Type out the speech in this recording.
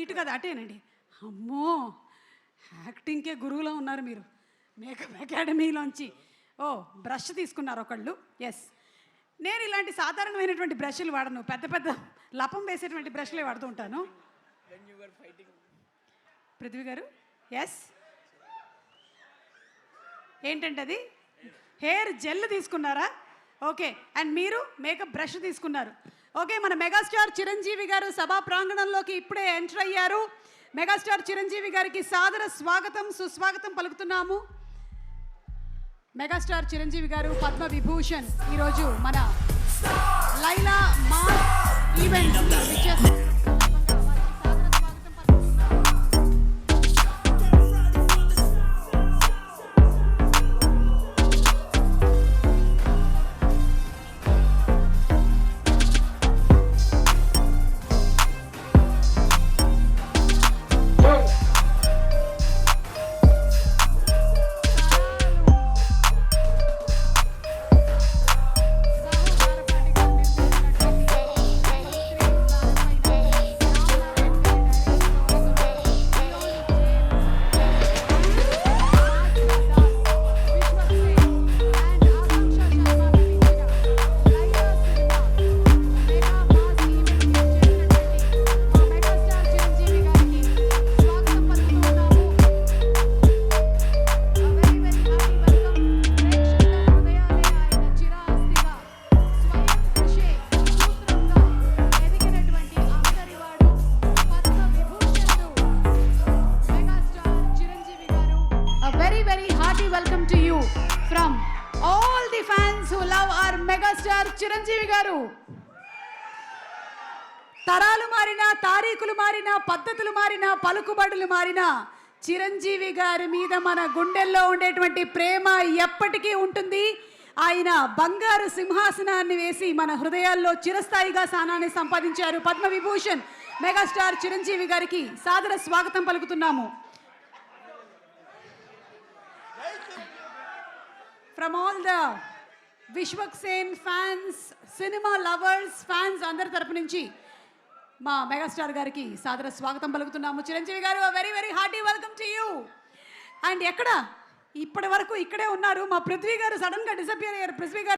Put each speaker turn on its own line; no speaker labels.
ఇటు కదా అటేనండి. అమ్మో యాక్టింగ్కే గురువులో ఉన్నారు మీరు. మేకప్ అకాడమీలోంచి ఓ బ్రష్ తీసుకున్నారు ఒకళ్ళు. ఎస్ నేను ఇలాంటి సాధారణమైనటువంటి బ్రష్లు వాడను. పెద్ద పెద్ద లపం వేసేటువంటి బ్రష్లే వాడుతూ ఉంటాను. పృథ్వీ గారు? ఎస్ ఏంటంటే అది? హెయిర్ జెల్ తీసుకున్నారా? ఓకే అండ్ మీరు మేకప్ బ్రష్ తీసుకున్నారు. ఓకే మన మెగాస్టార్ చిరంజీవి గారు సభా ప్రాంగణంలోకి ఇప్పుడే ఎంటర్ అయ్యారు. మెగాస్టార్ చిరంజీవి గారికి సాదర స్వాగతం సుస్వాగతం పలుకుతున్నాము. మెగాస్టార్ చిరంజీవి గారు పద్మ విభూషణ్ ఈరోజు మన లైలా మా event welcome to you from all the fans the love are love Chiranjeevi గారు తరాలు మారినా తారీఖులు మారినా పద్ధతులు మారినా పలుకుబడులు మారినా చిరంజీవి గారి మీద మన గుండెల్లో ఉండేటువంటి ప్రేమ ఎప్పటికీ ఉంటుంది. ఆయన బంగారు సింహాసనాన్ని వేసి మన హృదయాల్లో చిరస్థాయిగా స్థానాన్ని సంపాదించారు పద్మ విభూషణ్ మెగాస్టార్ చిరంజీవి గారికి సాదర స్వాగతం పలుకుతున్నాము. From all the Vishwak Sen fans cinema lovers fans అందరి తరపు నుంచి మా మెగాస్టార్ గారికి సాదర స్వాగతం పలుకుతున్నాము. చిరంజీవి గారు very very hearty welcome to you and ఎక్కడ? ఇప్పటి వరకు ఇక్కడే ఉన్నారు. మా పృథ్వీ గారు సడన్గా డిసపియర్ అయ్యారు. పృథ్వీ గారు